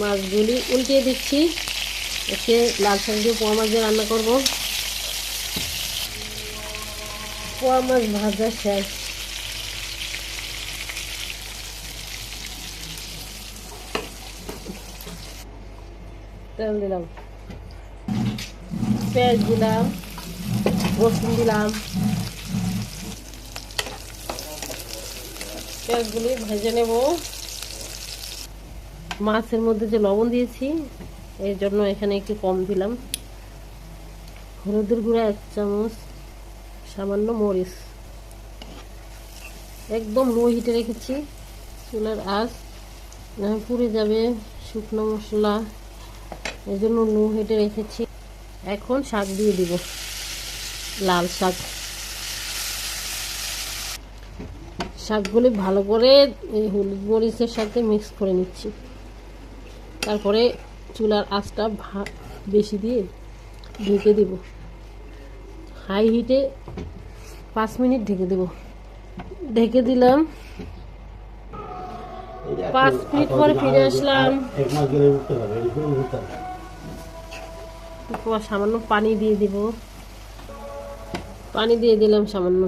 মাছগুলি উল্টিয়ে দিচ্ছি। একে লাল শাক দিয়ে পোয়া মাছ দিয়ে রান্না করব। পোয়া মাছ ভাজা শেষ। তেল দিলাম। পেঁয়াজ দিলাম, রসুন দিলাম। পেঁয়াজগুলি ভেজে নেব। মাছের মধ্যে যে লবণ দিয়েছি, এর জন্য এখানে একটু কম দিলাম। হলুদের গুঁড়া এক চামচ, সামান্য মরিচ। একদম লো হিটে রেখেছি চুলার আঁচ। পুড়ে যাবে শুকনো মশলা। এই জন্য লো হিটে রেখেছি। এখন শাক দিয়ে দিব, লাল শাক। শাকগুলি ভালো করে হলুদ মরিচের সাথে মিক্স করে নিচ্ছি। তারপরে চুলার আঁচটা বেশি দিয়ে ঢেকে দেব। হাই হিটে পাঁচ মিনিট ঢেকে দেব। ঢেকে দিলাম। পাঁচ মিনিট পরে ফিরে আসলাম। সামান্য পানি দিয়ে দিব। পানি দিয়ে দিলাম সামান্য।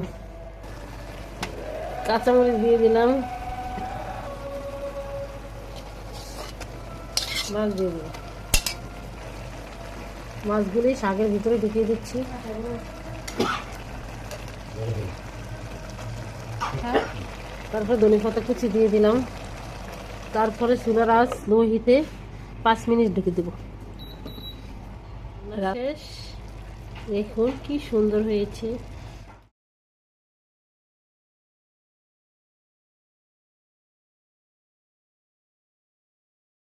কাঁচামরিচ দিয়ে দিলাম। মাছ দিয়ে দিলাম। মাছগুলি শাকের ভিতরে ঢুকিয়ে দিচ্ছি। তারপরে ধনে পাতা কুচি দিয়ে দিলাম। তারপরে চুলার আঁচ লো হিতে পাঁচ মিনিট ঢুকে দেবো। শেষ দেখুন কি সুন্দর হয়েছে।